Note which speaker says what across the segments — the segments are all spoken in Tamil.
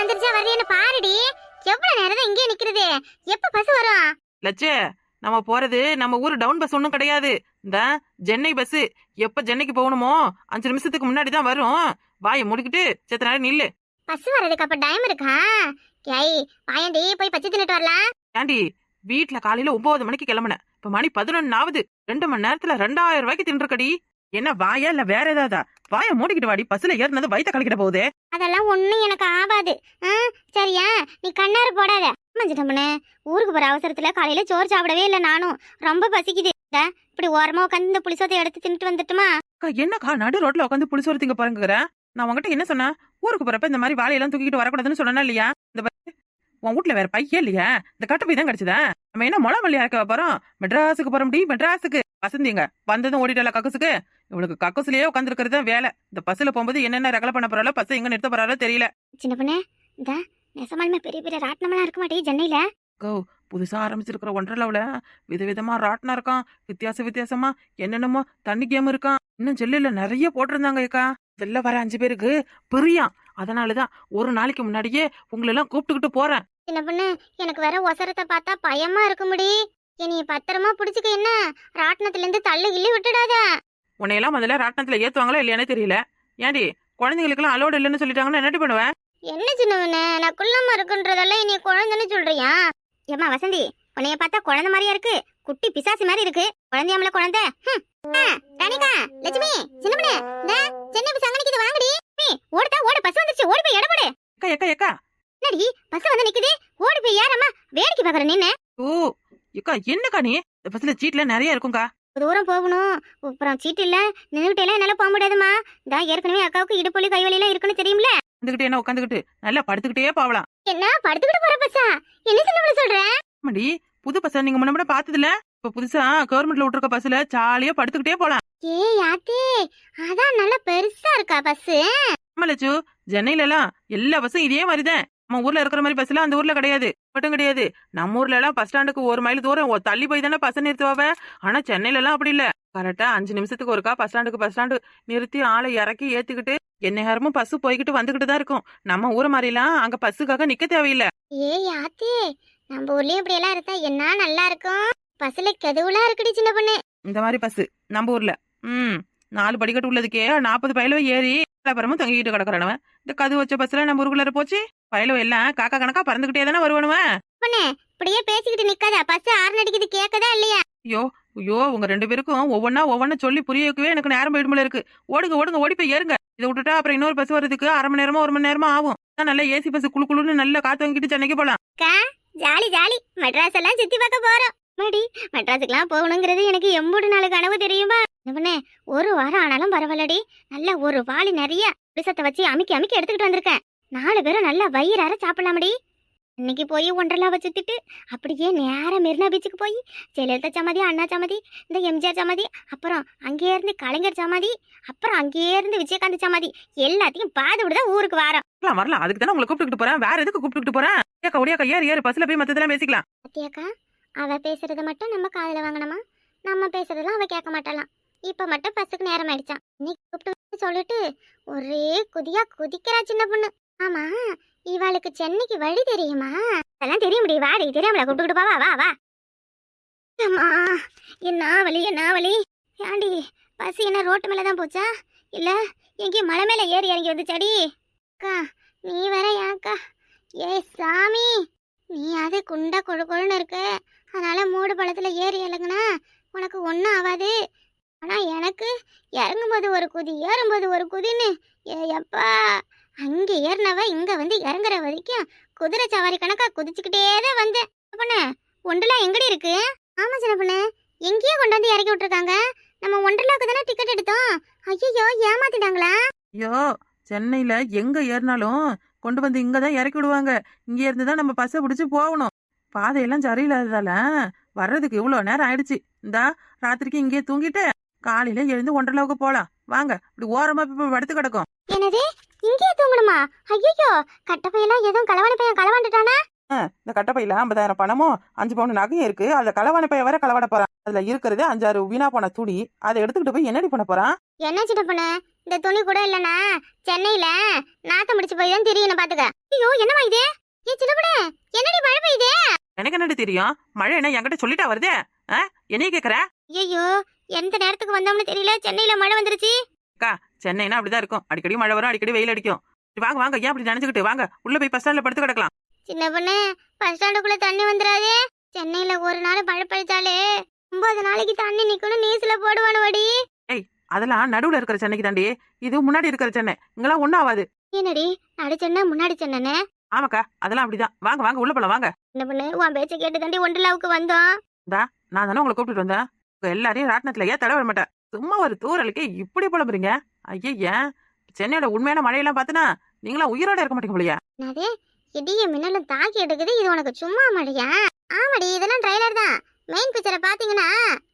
Speaker 1: வந்துருச்சா வரலையான்னு பாருடி. எவ்வளவு நேரம் இங்கே நிக்கிறது? எப்ப பஸ் வரும்?
Speaker 2: லட்சே நம்ம போறது நம்ம ஊர் டவுன் பஸ் ஒன்றும் கிடையாது. இந்த சென்னை பஸ் எப்ப சென்னைக்கு போகணுமோ அஞ்சு நிமிஷத்துக்கு முன்னாடி தான் வரும். வாயை முடிக்கிட்டு செத்த நேரம் நில்லு.
Speaker 1: பஸ் வர்றதுக்கு அப்ப டைம் இருக்கா? ஏய் வாயண்டி போய் பச்சை தின்னுட்டு வரலாம்.
Speaker 2: ஏண்டி வீட்ல காலையில ஒன்பது மணிக்கு கிளம்புனேன். இப்ப மணி பதினொன்னு ஆகுது ரெண்டு மணி நேரத்துல ரெண்டாயிரம் ரூபாய்க்கு தின்றுக்கடி என்ன வாயா இல்ல வேற ஏதாவதா? வாயை மூடிக்கிட்டு வாடி பஸ்ல ஏறினது வயித்த கலக்கிட போகுதே.
Speaker 1: அதெல்லாம் ஒண்ணும் எனக்கு ஆகாது. சரியா? நீ கண்ணாரு போடாத. மஞ்சிட்டம்மனே ஊருக்கு போற அவசரத்துல காலையில சோறு சாப்பிடவே இல்லை நானும். ரொம்ப பசிக்குது. இப்படி ஓரமா உட்காந்து இந்த புளிசோத்தை எடுத்து தின்னுட்டு வந்துட்டுமா?
Speaker 2: என்னக்கா நடு ரோட்ல உட்காந்து புளிசோறு திங்க பாருங்கிற நான் உங்ககிட்ட என்ன சொன்னேன்? ஊருக்கு போறப்ப இந்த மாதிரி வாழையெல்லாம் தூக்கிட்டு வரக்கூடாதுன்னு சொன்னா இல்லையா? இந்த உன் வீட்ல வேற பையே இல்லையா? இந்த கட்ட பை தான் கிடைச்சதா? நம்ம என்ன முளை மல்லி அரைக்க போறோம்? மெட்ராஸுக்கு போறோம் டி மெட்ராஸுக்கு. வசந்திங்க வந்ததும் ஓடிட்டல கக்கசுக்கு? இவளுக்கு கக்கசுலயே உட்காந்துருக்கிறது தான் வேலை. இந்த பஸ்ல போகும்போது என்னென்ன ரகலை பண்ண போறாளோ பஸ் எங்க நிறுத்த போறாளோ தெரியல.
Speaker 1: சின்ன பொண்ணு இந்த நெசமாலுமே பெரிய பெரிய ராட்டினமெல்லாம் இருக்க மாட்டே சென்னையில.
Speaker 2: கோ புதுசா ஆரம்பிச்சிருக்கிற ஒன்றரவுல விதவிதமா ராட்டினம் இருக்கான். வித்தியாச வித்தியாசமா என்னென்னமோ தண்ணி கேம் இருக்கான். இன்னும் செல்லுல நிறைய போட்டிருந்தாங்க ஏக்கா வெளில வர அஞ்சு பேருக்கு பிரியாம் அதனாலதான் ஒரு நாளைக்கு முன்னாடியே உங்களை எல்லாம் கூப்பிட்டுக்கிட்டு போறேன்.
Speaker 1: சின்ன பொண்ணு எனக்கு வேற ஒசரத்தை பார்த்தா பயமா இருக்கு முடி என்னைய பத்திரமா புடிச்சுக்க என்ன? ராட்டினத்துல இருந்து தள்ளு கிள்ளி விட்டுடாத.
Speaker 2: உன்னையெல்லாம் முதல்ல ராட்டினத்துல ஏத்துவாங்களா இல்லையானே தெரியல. ஏண்டி குழந்தைங்களுக்கெல்லாம் அலோடு இல்லைன்னு சொல்லிட்டாங்கன்னா என்னடி பண்ணுவேன்
Speaker 1: என்ன சின்னவனே நான் குள்ளமா இருக்குன்றதெல்லாம் நீ குழந்தைன்னு சொல்றியா? ஏமா வசந்தி உன்னைய பார்த்தா குழந்தை மாதிரியா இருக்கு. குட்டி பிசாசு மாதிரி இருக்கு. குழந்தையாமல குழந்தை? ராணிகா லட்சுமி சின்னமனே இந்த சென்னை பஸ் அங்க நிக்குது. வாங்கடி. ஓடுதா ஓடு. பஸ் வந்துருச்சு. ஓடி போய் இடம் போடு.
Speaker 2: ஏக்கா ஏக்கா
Speaker 1: என்னடி பஸ் வந்து நிக்குது. ஓடி போய் ஏறம்மா வேடிக்கை பாக்குற நின்னு.
Speaker 2: ஓ ஏக்கா என்னக்கா நீ? இந்த பஸ்ல சீட்ல நிறைய இருக்கும்க்கா.
Speaker 1: தூரம் போகணும். அப்புறம் சீட்டு இல்ல நின்றுட்டு எல்லாம் என்னால போக முடியாதுமா இதா ஏற்கனவே அக்காவுக்கு இடுப்பொலி கைவலி எல்லாம் இருக்குன்னு தெரியும்ல?
Speaker 2: வந்துகிட்டு என்ன உட்காந்துக்கிட்டு நல்லா படுத்துக்கிட்டே போகலாம்
Speaker 1: என்ன? படுத்துக்கிட்டு போற பஸ்ஸா? என்ன சின்ன சொல்ற?
Speaker 2: ஆமாடி புது பஸ் நீங்க முன்ன முன்ன பார்த்ததுல இப்ப புதுசா கவர்மெண்ட்ல விட்டுருக்க பஸ்ல ஜாலியா படுத்துக்கிட்டே போலாம்.
Speaker 1: ஏய் யாத்தே அதான் நல்லா பெருசா இருக்கா பஸ்
Speaker 2: ஆமா லட்சு சென்னையில எல்லாம் எல்லா பஸ்ஸும் இதே மாதிரிதான். நம்ம ஊர்ல இருக்கிற மாதிரி பஸ் எல்லாம் அந்த ஊர்ல கிடையாது. மட்டும் கிடையாது. நம்ம ஊர்ல எல்லாம் பஸ் ஸ்டாண்டுக்கு ஒரு மைல் தூரம். தள்ளி போய் தானே பஸ் நிறுத்துவாவ? ஆனா சென்னையில எல்லாம் அப்படி இல்ல. கரெக்டா அஞ்சு நிமிஷத்துக்கு ஒருக்கா பஸ் ஸ்டாண்டுக்கு பஸ் ஸ்டாண்டு நிறுத்தி ஆளை இறக்கி ஏத்திக்கிட்டு என்ன நேரமும் பஸ் போய்கிட்டு வந்துகிட்டு தான் இருக்கும். நம்ம ஊர் மாதிரிலாம் அங்க பஸ்ஸுக்காக நிக்க தேவையில்லை.
Speaker 1: ஏய் யாத்தே நம்ம ஊர்லயும் இப்படி எல்லாம் இருந்தா என்ன நல்லா இருக்கும்? பஸ்ல கெதுவுலாம் இருக்குடி சின்ன பொண்ணு.
Speaker 2: இந்த மாதிரி பஸ் நம்ம ஊர்ல. ம் நாலு படிக்கட்டு உள்ளதுக்கே நாற்பது பயிலவை ஏறி அப்புறமும் தொங்கிட்டு கிடக்குறவன் இந்த கது வச்ச பஸ்ல நம்ம ஊருக்குள்ள போச்சு பயிலவை எல்லாம் காக்கா கணக்கா பறந்துகிட்டே தானே வருவானுவன்
Speaker 1: பொண்ணு இப்படியே பேசிக்கிட்டு நிக்காத பஸ் ஆறு அடிக்குது கேக்கதா இல்லையா?
Speaker 2: ஐயோ ஐயோ உங்க ரெண்டு பேருக்கும் ஒவ்வொன்னா ஒவ்வொன்னா சொல்லி புரிய வைக்கவே எனக்கு நேரம் போயிடும்போல இருக்கு. ஓடுங்க ஓடுங்க ஓடி போய் ஏறுங்க. இதை விட்டுட்டா அப்புறம் இன்னொரு பஸ் வர்றதுக்கு அரை மணி நேரமா ஒரு மணி நேரமா ஆகும். நல்லா ஏசி பஸ் குளு குளுன்னு நல்லா காத்து வாங்கிட்டு சென்னைக்கு போலாம்.
Speaker 1: Jolly jolly. மெட்ராஸ் எல்லாம் சுத்தி பார்க்க போறோம். மடி மெட்ராஸுக்குலாம் போகணுங்கிறது எனக்கு எம்பூடு நாள் கனவு தெரியுமா? பண்ணே ஒரு வாரம் ஆனாலும் பரவாயில்லடி. நல்ல ஒரு வாளி நிறைய விஷத்தை வச்சு அமுக்கி அமுக்கி எடுத்துக்கிட்டு வந்திருக்கேன். நாலு பேரும் நல்லா வயிறார சாப்பிடலாமடி. இன்னைக்கு போய் ஒன்றரை சுத்திட்டு அப்படியே நேரம் மெரினா பீச்சுக்கு போய் ஜெயலலிதா சமாதி அண்ணா சமாதி இந்த எம்ஜிஆர் சமாதி அப்புறம் அங்கேயே இருந்து கலைஞர் சமாதி அப்புறம் அங்கேயே இருந்து விஜயகாந்த் சமாதி எல்லாத்தையும் பாது விடுதான் ஊருக்கு வாரம்.
Speaker 2: வரலாம் வரலாம். அதுக்கு தானே உங்களை கூப்பிட்டுக்கிட்டு போறேன். வேற எதுக்கு கூப்பிட்டுக்கிட்டு போறேன்? ஏக்கா ஒடியாக்கா ஏறு ஏறு. பஸ்ல போய் மத்ததெல்லாம் பேசிக்கலாம்.
Speaker 1: சத்யாக்கா அவ பேசுறத மட்டும் நம்ம காதுல வாங்கணுமா? நம்ம பேசுறதெல்லாம் அவ கேட்க மாட்டாளாம். இப்ப மட்டும் பஸ்ஸுக்கு நேரம் ஆயிடுச்சான் நீ கூப்பிட்டு சொல்லிட்டு ஒரே குதியா குதிக்கிறா சின்ன பொண்ணு. ஆமா இவளுக்கு சென்னைக்கு வழி தெரியுமா? அதெல்லாம் தெரிய முடியும்? வாடி தெரியாமல? கூப்பிட்டு போவா வா வா. அம்மா என்ன வலி என்ன வலி ஏண்டி பஸ் என்ன ரோட்டு மேலே தான் போச்சா? இல்ல எங்கேயும் மலை மேல ஏறி இறங்கி வந்துச்சாடி? அக்கா நீ வேற ஏன்க்கா ஏ சாமி நீ அது குண்டா கொழு கொழுன்னு இருக்கு. அதனால மூடு பழத்துல ஏறி இறங்குனா உனக்கு ஒன்றும் ஆகாது ஆனால் எனக்கு இறங்கும்போது ஒரு குதி ஏறும்போது ஒரு குதின்னு எப்பா அங்கே ஏறினவ இங்கே வந்து இறங்குற வரைக்கும் குதிரை சவாரி கணக்காக குதிச்சுக்கிட்டே தான் வந்தேன். அப்பண்ணே ஒன்றலா எங்கடி இருக்கு? ஆமாம் சின்ன எங்கேயோ கொண்டு வந்து இறக்கி விட்டுருக்காங்க. நம்ம ஒண்டர்லாக்கு தானே டிக்கெட் எடுத்தோம். ஐயோ ஏமாத்திட்டாங்களா?
Speaker 2: ஐயோ சென்னையில் எங்கே ஏறினாலும் கொண்டு வந்து இங்கே தான் இறக்கி விடுவாங்க. இங்கே இருந்து தான் நம்ம பஸ்ஸை பிடிச்சி போகணும். பாதையெல்லாம் சரியில்லாததால வர்றதுக்கு இவ்வளோ நேரம் ஆயிடுச்சு. இந்தா ராத்திரிக்கு இங்கேயே தூங்கிட்டு காலையில எழுந்து ஒன்றரை போலாம். வாங்க இப்படி ஓரமா போய் படுத்து கிடக்கும்.
Speaker 1: என்னது? இங்கேயே தூங்கணுமா? ஐயோ கட்டப்பையெல்லாம் எதுவும் களவாணி பையன் களவாண்டுட்டானா
Speaker 2: இந்த கட்டப்பையில ஐம்பதாயிரம் பணமும் அஞ்சு பவுன் நகையும் இருக்கு. அதுல களவான பைய வர களவாட போறான். அதுல இருக்கிறது அஞ்சாறு வீணா போன துணி. அதை எடுத்துக்கிட்டு போய் என்னடி பண்ண போறான்?
Speaker 1: என்ன சின்ன பொண்ணு? இந்த துணி கூட இல்லனா சென்னையில நாத்தம் முடிச்சு போய் தான் தெரியணும் பாத்துக்க. ஐயோ என்னமா இது? ஏ சின்னப்பட என்னடி மழை பெய்யுதே
Speaker 2: எனக்கு என்னடி தெரியும்? மழை என்ன என்கிட்ட சொல்லிட்டா வருதே? என்னைய கேக்குற?
Speaker 1: ஐயோ எந்த நேரத்துக்கு வந்தோம்னு தெரியல? சென்னையில மழை வந்துருச்சு.
Speaker 2: சென்னைனா அப்படிதான் இருக்கும். அடிக்கடி மழை வரும் அடிக்கடி வெயில் அடிக்கும். வாங்க வாங்க ஏன் அப்படி நினைச்சுக்கிட்டு? வாங்க உள்ள போய் பஸ் ஸ்டாண்ட்ல படுத்து கிடக்கலாம்.
Speaker 1: சின்ன பொண்ணு பஸ் ஸ்டாண்டுக்குள்ள தண்ணி வந்துடாதே சென்னையில ஒரு நாள் மழை பெய்ச்சாலே ஒன்பது நாளைக்கு தண்ணி நிக்கணும் நீஸ்ல போடுவானுவடி
Speaker 2: அதெல்லாம் நடுவுல இருக்கிற சென்னைக்கு தாண்டி. இது முன்னாடி இருக்கிற சென்னை. இங்கெல்லாம் ஒன்னும் ஆகாது
Speaker 1: என்னடி நடு சென்னை முன்னாடி சென்னை
Speaker 2: ஆமாக்கா அதெல்லாம் அப்படிதான். வாங்க வாங்க உள்ள போலாம் வாங்க.
Speaker 1: சின்ன பொண்ணு? உன் பேச்ச கேட்டு தாண்டி ஒன்றலாவுக்கு வந்தோம்.
Speaker 2: நான் தானே உங்களை கூப்பிட்டு வந்தேன். உங்க எல்லாரையும் ராட்டினத்துல ஏன் தடவை மாட்டேன்? சும்மா ஒரு தூரலுக்கே இப்படி புலம்புறீங்க? ஐயா சென்னையோட உண்மையான மழையெல்லாம் பார்த்தினா நீங்களாம் உயிரோட இருக்க மாட்டீங்க போலியா.
Speaker 1: என்னது? இடிய மின்னலும் தாக்கி எடுக்குது இது உனக்கு சும்மா மழையா? ஆமாடி இதெல்லாம் ட்ரைலர் தான். மெயின் பிக்சரை பாத்தீங்கன்னா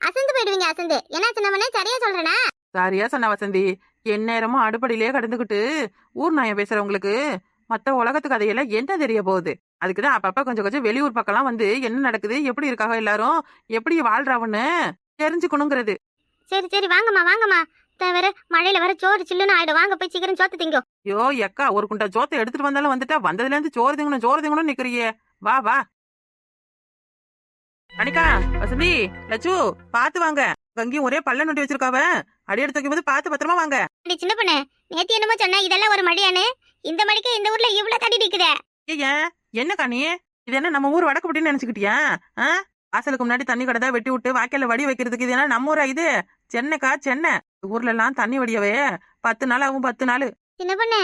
Speaker 1: அசந்து போயிடுவீங்க அசந்து. என்ன சின்ன பொண்ணு சரியா சொல்றேனா?
Speaker 2: சாரியா சொன்ன வசந்தி. எந்நேரமும் அடுப்படியிலே கடந்துக்கிட்டு ஊர் நாயம் பேசுறவங்களுக்கு மத்த உலகத்து கதையெல்லாம் என்ன தெரிய போகுது? அதுக்குதான் அப்பப்ப கொஞ்சம் கொஞ்சம் வெளியூர் பக்கம்லாம் வந்து என்ன நடக்குது? எப்படி இருக்காங்க எல்லாரும்? எப்படி வாழ்றாவன்னு தெரிஞ்சுக்கணுங்கிறது.
Speaker 1: சரி சரி. வாங்கம்மா வாங்கம்மா. தவிர மழையில வர சோறு சில்லுன்னு ஆயிடும். வாங்க போய் சீக்கிரம் சோத்து திங்கோ.
Speaker 2: ஐயோ எக்கா ஒரு குண்டா சோத்தை எடுத்துட்டு வந்தாலும் வந்துட்டா வந்ததுல இருந்து சோறு திங்கணும் சோறு திங்கணும் நிக்கிறியே. வா வா. அனிகா வசந்தி லட்சு பாத்து வாங்க. அங்கேயும் ஒரே பல்ல நொட்டி வச்சிருக்காவ. அடி எடுத்து வைக்கும் போது பாத்து பத்திரமா வாங்க.
Speaker 1: சின்ன பொண்ணு நேத்து என்னமோ சொன்ன? இதெல்லாம் ஒரு மழையானு இந்த மழைக்கு இந்த ஊர்ல இவ்வளவு தண்ணி நிக்குதே?
Speaker 2: ஏன் என்ன காணி இது என்ன நம்ம ஊர் வடக்கு நினைச்சுக்கிட்டியா? ஆ? வாசலுக்கு முன்னாடி தண்ணி கடை வெட்டி விட்டு வாய்க்கால வடி வைக்கிறதுக்கு இது என்ன நம்ம ஊரா இது? சென்னைக்கா சென்னை. ஊர்ல எல்லாம் தண்ணி வடியவே. பத்து நாள் ஆகும் பத்து நாள்.
Speaker 1: சின்ன பொண்ணு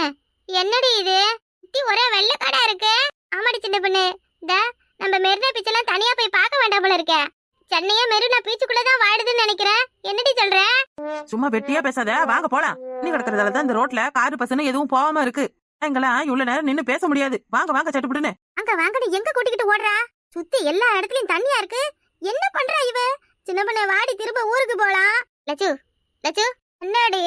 Speaker 1: என்னடி இது? சுத்தி ஒரே வெள்ளக்காடா இருக்கு. ஆமாடி சின்ன பொண்ணு. இந்த நம்ம மெரினா பீச் எல்லாம் தனியா போய் பார்க்க வேண்டாம் போல இருக்க. சென்னையே மெரினா பீச்சுக்குள்ளதான் வாடுதுன்னு நினைக்கிறேன். என்னடி சொல்ற?
Speaker 2: சும்மா வெட்டியா பேசாத. வாங்க போலாம். தண்ணி கிடக்கறதால தான் இந்த ரோட்ல காரு பஸ்ன்னு எதுவும் போகாம இருக்கு. எங்கெல்லாம் இவ்வளவு நேரம் நின்னு பேச முடியாது. வாங்க வாங்க சட்டுப்புடுன்னு.
Speaker 1: அங்க வாங்கடி எங்க கூட்டிக்கிட்டு ஓடுறா? சுத்தி எல்லா இடத்துலயும் தண்ணியா இருக்கு. என்ன பண்றா இவ? சின்ன பண்ண வாடி திரும்ப ஊருக்கு போலாம். லச்சு லச்சு என்னடி?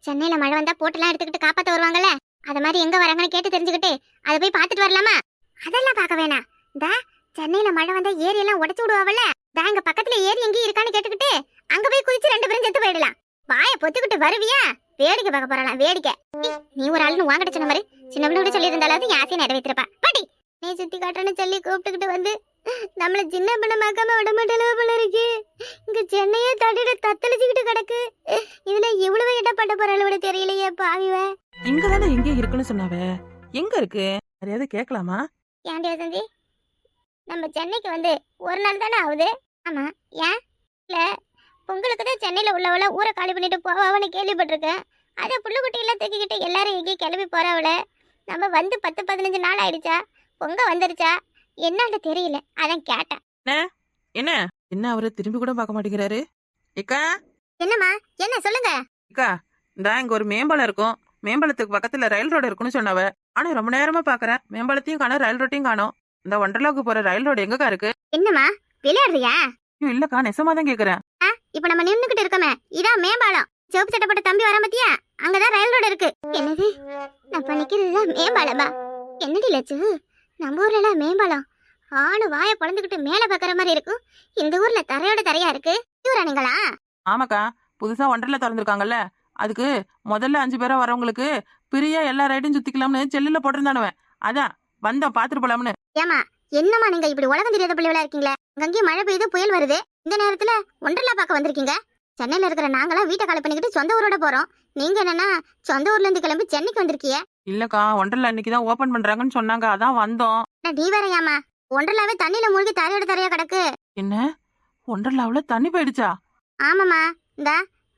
Speaker 1: சென்னையில மழை வந்தா போட்டெல்லாம் எடுத்துக்கிட்டு காப்பாத்த வருவாங்கல்ல? அத மாதிரி எங்க வராங்கன்னு கேட்டு தெரிஞ்சுக்கிட்டு அதை போய் பாத்துட்டு வரலாமா? அதெல்லாம் பார்க்க வேணாம். இந்த சென்னையில மழை வந்தா ஏரி எல்லாம் உடைச்சு விடுவாங்கல்ல இந்த எங்க பக்கத்துல ஏரி எங்கேயும் இருக்கான்னு கேட்டுக்கிட்டு அங்க போய் குதிச்சு ரெண்டு பேரும் செத்து போயிடலாம். வாய பொத்துக்கிட்டு வருவியா? வேடிக்கை பார்க்க போறலாம் வேடிக்கை. நீ ஒரு ஆளுன்னு வாங்கிட்டு சொன்ன மாதிரி சின்ன பிள்ளை சொல்லி இருந்தாலும் என் ஆசையை நிறைவேற்றிருப்பா. பாட்டி நீ சுத்தி காட்டுறேன்னு சொல்லி கூப்பிட்டுக்கிட்டு வந்து நம்மள சின்ன பிள்ளை மக்காம விட மாட்டேல போல இருக்கு. இங்க சென்னையே தட்டிட்டு தத்தளிச்சுக்கிட்டு கிடக்கு. இதுல இவ்வளவு இடப்பட்ட போறாள் விட தெரியலையே பாவிவ
Speaker 2: இங்க தானே எங்க இருக்குன்னு சொன்னாவ? எங்க இருக்கு? யாரையாவது கேட்கலாமா?
Speaker 1: ஏன்டி வசந்தி? நம்ம சென்னைக்கு வந்து ஒரு நாள் தானே ஆகுது? ஆமா ஏன்? இல்ல பொங்கலுக்கு தான் சென்னையில உள்ளவள ஊரை காலி பண்ணிட்டு போவாவன்னு கேள்விப்பட்டிருக்கேன். அதை புள்ளுக்குட்டியெல்லாம் தூக்கிக்கிட்டு எல்லாரும் எங்கேயும் கிளம்பி போறாவள. நம்ம வந்து பத்து பதினஞ்சு நாள் ஆயிடுச்சா? பொங்க வந்துருச்சா? என்னன்னு தெரியல. அதான் கேட்டேன்.
Speaker 2: என்ன? என்ன அவரு திரும்பி கூட பார்க்க மாட்டேங்கிறாரு? ஏக்கா?
Speaker 1: என்னம்மா? என்ன சொல்லுங்க?
Speaker 2: அக்கா இந்த இங்க ஒரு மேம்பாலம் இருக்கும். மேம்பாலத்துக்கு பக்கத்துல ரயில் ரோடு இருக்குன்னு சொன்னவ. ஆனா ரொம்ப நேரமா பாக்குறேன் மேம்பாலத்தையும் காணோம் ரயில் ரோட்டையும் காணோம். இந்த ஒண்டர்லாவுக்கு போற ரயில் ரோடு எங்கக்கா இருக்கு?
Speaker 1: என்னம்மா? விளையாடுறியா?
Speaker 2: இல்லக்கா நெசமா தான் கேக்குறேன்
Speaker 1: இப்ப நம்ம நின்னுகிட்டு இருக்கோமே. இதான் மேம்பாலம். சிவப்பு சட்டப்பட்ட தம்பி வர பத்தியா அங்கதான் ரயில் ரோடு இருக்கு. என்னது? நம்ம நிக்கிறதுதான் மேம்பாலமா? என்னடி லட்சு நம்ம ஊர்ல எல்லாம் மேம்பாலம். ஆணு வாய பொழந்துக்கிட்டு மேல பாக்குற மாதிரி இருக்கும். இந்த ஊர்ல தரையோட தரையா இருக்கு. நீங்களா?
Speaker 2: ஆமாக்கா புதுசா ஒண்டர்ல திறந்திருக்காங்கல்ல. அதுக்கு முதல்ல அஞ்சு பேரா வரவங்களுக்கு பிரியா எல்லா ரைடும் சுத்திக்கலாம்னு செல்லுல போட்டிருந்தானுவன் அதான் வந்தோம் பாத்துட்டு போலாம்னு.
Speaker 1: ஏமா என்னம்மா நீங்க இப்படி உலகம் தெரியாத பிள்ளைகளா இருக்கீங்களே? அங்கேயும் மழை பெய்யுது புயல் வருது. இந்த நேரத்துல ஒன்றலா பார்க்க வந்திருக்கீங்க. சென்னையில இருக்கிற நாங்களாம் வீட்டை காலி பண்ணிக்கிட்டு சொந்த ஊரோட போறோம். நீங்க என்னன்னா சொந்த ஊர்ல இருந்து கிளம்பி சென்னைக்கு வந்திருக்கீங்க
Speaker 2: இல்லக்கா ஒண்டர்ல இன்னைக்கு தான் ஓபன் பண்றாங்கன்னு சொன்னாங்க அதான் வந்தோம்.
Speaker 1: நீ வேற ஏமா ஒன்றலாவே தண்ணியில மூழ்கி தரையோட தரையா கிடக்கு.
Speaker 2: என்ன? ஒண்டர்லாவுல தண்ணி போயிடுச்சா?
Speaker 1: ஆமாமா இந்த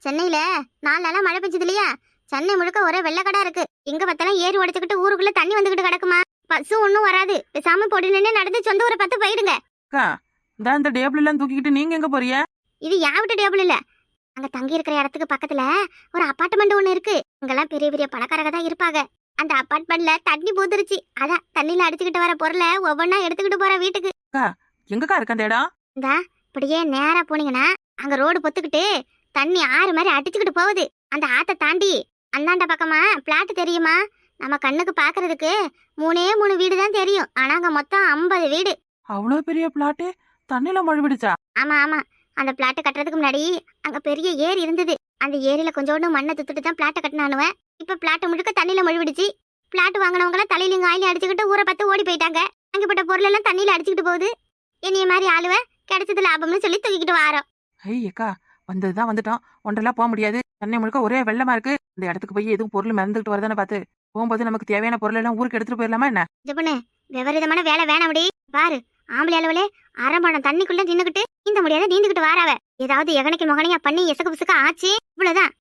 Speaker 1: சென்னையில நாலு நாளா மழை பெஞ்சது இல்லையா? சென்னை முழுக்க ஒரே வெள்ளக்கடா இருக்கு. எங்க பார்த்தாலும் ஏறி உடைச்சுக்கிட்டு ஊருக்குள்ள தண்ணி வந்துகிட்டு கிடக்குமா? பஸ்ஸும் ஒன்னும் வராது. பேசாம பொடி நின்று நடந்து சொந்த ஊரை பார்த்து போயிடுங்க.
Speaker 2: அக்கா இந்த டேபிள் எல்லாம் தூக்கிக்கிட்டு நீங்க எங்க போறிய
Speaker 1: இது என் வீட்டு டேபிள் இல்ல? அங்க தங்கி இருக்கிற இடத்துக்கு பக்கத்துல ஒரு அபார்ட்மெண்ட் ஒண்ணு இருக்கு. இங்கெல்லாம் பெரிய பெரிய பணக்காரங்க தான் இருப்பாங்க. அந்த அபார்ட்மெண்ட்ல தண்ணி பூத்துருச்சு அதான் தண்ணியில அடிச்சுக்கிட்டு வர பொருளை ஒவ்வொன்னா எடுத்துக்கிட்டு போற வீட்டுக்கு.
Speaker 2: எங்கக்கா இருக்கு அந்த இடம்?
Speaker 1: இந்த இப்படியே நேரா போனீங்கன்னா அங்க ரோடு பொத்துக்கிட்டு தண்ணி ஆறு மாதிரி அடிச்சுக்கிட்டு போகுது. அந்த ஆத்த தாண்டி அந்தாண்ட பக்கமா பிளாட் தெரியுமா? நம்ம கண்ணுக்கு பாக்குறதுக்கு மூணே மூணு வீடு தான் தெரியும். ஆனா அங்க மொத்தம் ஐம்பது வீடு.
Speaker 2: அவ்வளவு பெரிய பிளாட்டு? தண்ணில மழுவிடுச்சா
Speaker 1: ஆமா ஆமா. அந்த பிளாட் கட்டுறதுக்கு முன்னாடி அங்க பெரிய ஏரி இருந்தது. அந்த ஏரியில கொஞ்சோண்டு மண்ணை துத்துட்டு தான் பிளாட்டை கட்டினானுவன். இப்ப பிளாட் முழுக்க தண்ணியில மழுவிடுச்சு. பிளாட் வாங்கினவங்க எல்லாம் தலையில ஆயில அடிச்சுக்கிட்டு ஊரை பார்த்து ஓடி போயிட்டாங்க. அங்கப்பட்ட பொருள் எல்லாம் தண்ணியில அடிச்சுக்கிட்டு போகுது. என்னைய மாதிரி ஆளுவ கிடைச்சது லாபம்னு சொல்லி தூக்கிக்கிட்டு வாரோம்
Speaker 2: ஐய் அக்கா வந்ததுதான் வந்துட்டோம். ஒன்றெல்லாம் போக முடியாது. சென்னை முழுக்க ஒரே வெள்ளமா இருக்கு. இந்த இடத்துக்கு போய் எதுவும் பொருள் மறந்துகிட்டு வரதானே பார்த்து. போகும்போது நமக்கு தேவையான பொருள் எல்லாம் ஊருக்கு எடுத்துட்டு போயிடலாமா என்ன?
Speaker 1: இது பண்ணு விபரீதமான வேலை வேணாமடி பாரு ஆம்பளை அளவுலே அரை மணம் தண்ணிக்குள்ள நின்னுக்கிட்டு நீந்த முடியாத நீந்துக்கிட்டு வாராவ. ஏதாவது எகனைக்கு முகனையா பண்ணி எசக்கு புசுக்க ஆச்சு? இவ்வளவுதான்.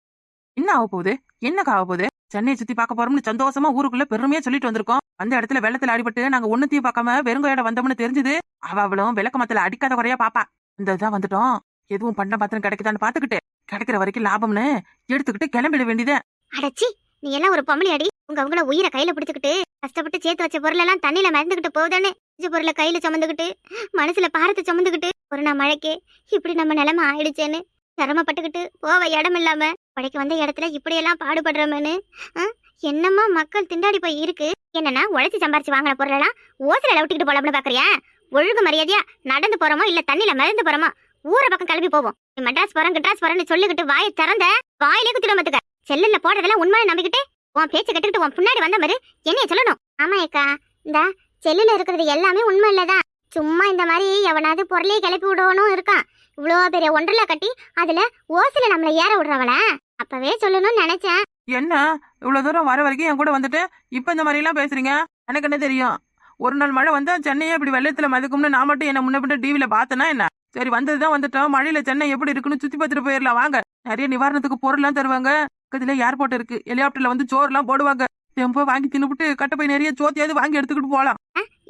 Speaker 2: என்ன ஆக போகுது? என்னக்கா ஆக போகுது? சென்னையை சுத்தி பார்க்க போறோம்னு சந்தோஷமா ஊருக்குள்ள பெருமையா சொல்லிட்டு வந்திருக்கோம். அந்த இடத்துல வெள்ளத்துல அடிபட்டு நாங்க ஒண்ணுத்தையும் பார்க்காம வெறுங்கையோட வந்தோம்னு தெரிஞ்சது அவ அவளும் விளக்க மத்தல அடிக்காத குறையா பாப்பா. இந்த இதான் வந்துட்டோம். எதுவும் பண்ண பாத்திரம் கிடைக்குதான்னு பாத்துக்கிட்டு கிடைக்கிற வரைக்கும் லாபம்னு எடுத்துக்கிட்டு கிளம்பிட வேண்டியதே.
Speaker 1: அடச்சி! நீ எல்லாம் ஒரு பொம்பளை அடி. உங்க அவங்கள உயிரை கையில பிடிச்சுக்கிட்டு கஷ்டப்பட்டு சேர்த்து வச்ச பொருள் எல்லாம் தண்ணியில மறந்துகிட்டு போகுதானே பொருளை கையில சுமந்துக்கிட்டு மனசுல பாரத்தை சுமந்துக்கிட்டு ஒரு நாள் மழைக்கு இப்படி நம்ம நிலைமை ஆயிடுச்சேன்னு சிரமப்பட்டுக்கிட்டு போவ இடம் இல்லாம படைக்கு வந்த இடத்துல இப்படியெல்லாம் பாடுபடுறோமேனு என்னம்மா மக்கள் திண்டாடி போய் இருக்கு. என்னன்னா உழைச்சி சம்பாரிச்சு வாங்கின பொருளெல்லாம் ஓசில விட்டுக்கிட்டு போலாம்னு பாக்குறியா? ஒழுங்கு மரியாதையா நடந்து போறோமோ இல்ல தண்ணியில மறந்து போறோமோ? ஊரை பக்கம் கிளம்பி போவோம். நீ மெட்ராஸ் போறேன் கிட்ராஸ் போறேன்னு சொல்லிக்கிட்டு வாயை திறந்த வாயிலே குத்திடும் செல்லுல போடுறதெல்லாம் உண்மையை நம்பிக்கிட்டு உன் பேச்சு கட்டுக்கிட்டு உன் பின்னாடி வந்த மாதிரி என்னைய சொல்லணும். ஆமா ஏக்கா. இந்த செல்லுல இருக்கிறது எல்லாமே உண்மை இல்லதான் சும்மா இந்த மாதிரி எவனாவது பொருளையே கிளப்பி விடணும் இருக்கான். இவ்வளோ பெரிய ஒன்றல கட்டி அதுல ஓசில நம்மள ஏற விடுறவள? அப்பவே சொல்லணும்னு நினைச்சேன்.
Speaker 2: என்ன? இவ்வளவு தூரம் வர வரைக்கும் என் கூட வந்துட்டு இப்ப இந்த மாதிரி எல்லாம் பேசுறீங்க? எனக்கு என்ன தெரியும்? ஒரு நாள் மழை வந்தா சென்னையே இப்படி வெள்ளத்துல மதுக்கும்னு நான் மட்டும் என்ன முன்ன பின்ன டிவில பார்த்தனா என்ன? சரி வந்ததுதான் வந்துட்டோம். மழையில சென்னை எப்படி இருக்குன்னு சுத்தி பார்த்துட்டு போயிடலாம். வாங்க. நிறைய நிவாரணத்துக்கு பொருள்லாம் தருவாங்க. பக்கத்துல ஏர்போர்ட் இருக்கு. ஹெலிகாப்டர்ல வந்து சோறுலாம் போடுவாங்க. தெம்போ வாங்கி தின்னுபிட்டு கட்டப்பை நிறைய சோத்தியாவது வாங்கி எடுத்துக்கிட்டு போலாம்.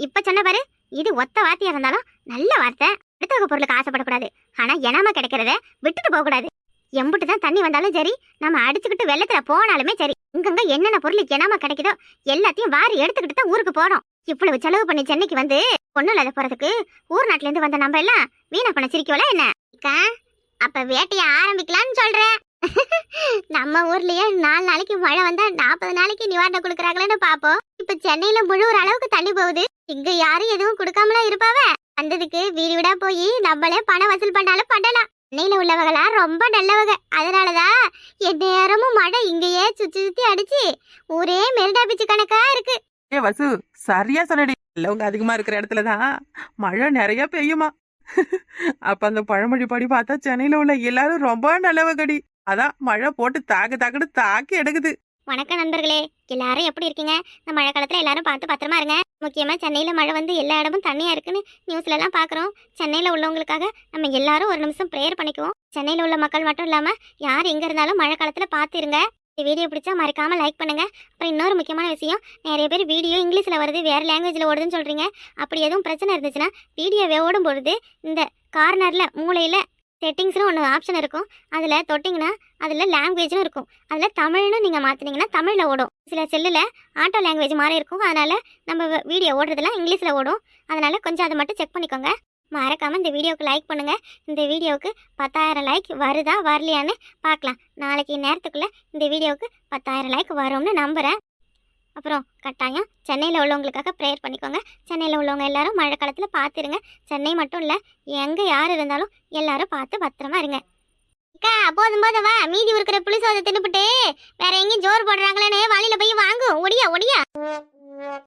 Speaker 1: இப்ப சொன்ன பாரு இது ஒத்த வார்த்தையா இருந்தாலும் நல்ல வார்த்தை. அடுத்தவங்க பொருளுக்கு ஆசைப்படக்கூடாது. ஆனா எனாம கிடைக்கிறத விட்டுட்டு போக கூடாது எம்புட்டு தான் தண்ணி வந்தாலும் சரி நம்ம அடிச்சுக்கிட்டு வெள்ளத்துல போனாலுமே சரி இங்கங்க என்னென்ன பொருள் எனாம கிடைக்குதோ எல்லாத்தையும் வாரி எடுத்துக்கிட்டு தான் ஊருக்கு போனோம் இவ்வளவு செலவு பண்ணி சென்னைக்கு வந்து பொண்ணு இல்லாத போறதுக்கு ஊர் நாட்டுல இருந்து வந்த நம்ம எல்லாம் வீணா பண்ண சிரிக்கோல என்ன? அக்கா, அப்ப வேட்டையை ஆரம்பிக்கலாம்னு சொல்றேன். நம்ம ஊர்லயே நாலு நாளைக்கு மழை வந்தா நாற்பது நாளைக்கு நிவாரணம் கொடுக்குறாங்களேன்னு பாப்போம். இப்ப சென்னையில முழுவுற அளவுக்கு தண்ணி போகுது. இங்க யாரும் எதுவும் கொடுக்காமலாம் இருப்பாவ? வந்ததுக்கு வீடு வீடா போய் நம்மளே பணம் வசூல் பண்ணாலும் பண்ணலாம். சென்னையில உள்ளவங்களா ரொம்ப நல்லவங்க. அதனாலதான் எந்நேரமும் மழை இங்கேயே சுத்தி சுத்தி அடிச்சு ஊரே மெரினா பீச் கணக்கா இருக்கு.
Speaker 2: ஏ வசு சரியா சொன்னடி. நல்லவங்க அதிகமா இருக்கிற இடத்துலதான் மழை நிறைய பெய்யுமா? அப்ப அந்த பழமொழி படி பார்த்தா சென்னையில உள்ள எல்லாரும் ரொம்ப நல்லவங்கடி. அதான் மழை போட்டு தாக்கு தாக்குன்னு தாக்கி எடுக்குது.
Speaker 1: வணக்கம் நண்பர்களே. எல்லாரும் எப்படி இருக்கீங்க? இந்த மழை காலத்துல எல்லாரும் பார்த்து பத்திரமா இருங்க. முக்கியமா சென்னையில மழை வந்து எல்லா இடமும் தண்ணியா இருக்குன்னு நியூஸ்ல எல்லாம் பாக்குறோம் சென்னையில உள்ளவங்களுக்காக நம்ம எல்லாரும் ஒரு நிமிஷம் ப்ரேயர் பண்ணிக்குவோம். சென்னையில உள்ள மக்கள் மட்டும் இல்லாம யார் எங்க இருந்தாலும் மழை காலத்துல பார்த்துருங்க. இந்த வீடியோ பிடிச்சா மறக்காம லைக் பண்ணுங்க. அப்புறம் இன்னொரு முக்கியமான விஷயம் நிறைய பேர் வீடியோ இங்கிலீஷ்ல வருது வேற லாங்குவேஜ்ல ஓடுதுன்னு சொல்றீங்க. அப்படி எதுவும் பிரச்சனை இருந்துச்சுன்னா வீடியோவே ஓடும் பொழுது இந்த கார்னர்ல மூளையில் செட்டிங்ஸ்னு ஒன்று ஆப்ஷன் இருக்கும். அதில் தொட்டிங்கன்னா அதில் லாங்குவேஜ்னு இருக்கும். அதில் தமிழ்னு நீங்கள் மாற்றினீங்கன்னா தமிழில் ஓடும். சில செல்லில் ஆட்டோ லாங்குவேஜ் மாதிரி இருக்கும். அதனால் நம்ம வீடியோ ஓடுறதெல்லாம் இங்கிலீஷில் ஓடும். அதனால் கொஞ்சம் அதை மட்டும் செக் பண்ணிக்கோங்க. மறக்காமல் இந்த வீடியோவுக்கு லைக் பண்ணுங்கள் இந்த வீடியோவுக்கு பத்தாயிரம் லைக் வருதா வரலையான்னு பார்க்கலாம். நாளைக்கு நேரத்துக்குள்ளே இந்த வீடியோவுக்கு பத்தாயிரம் லைக் வரும்னு நம்புகிறேன் அப்புறம் கட்டாயம் சென்னையில் உள்ளவங்களுக்காக ப்ரேயர் பண்ணிக்கோங்க. சென்னையில் உள்ளவங்க எல்லாரும் மழை காலத்தில் பார்த்துருங்க. சென்னை மட்டும் இல்லை எங்கே யார் இருந்தாலும் எல்லாரும் பார்த்து பத்திரமா இருங்க. அக்கா போதும் போதும் வா. மீதி இருக்கிற புளிசோதை தின்னுபிட்டு வேற எங்கேயும் ஜோர் போடுறாங்களேன்னு வழியில போய் வாங்கும் ஒடியா ஒடியா.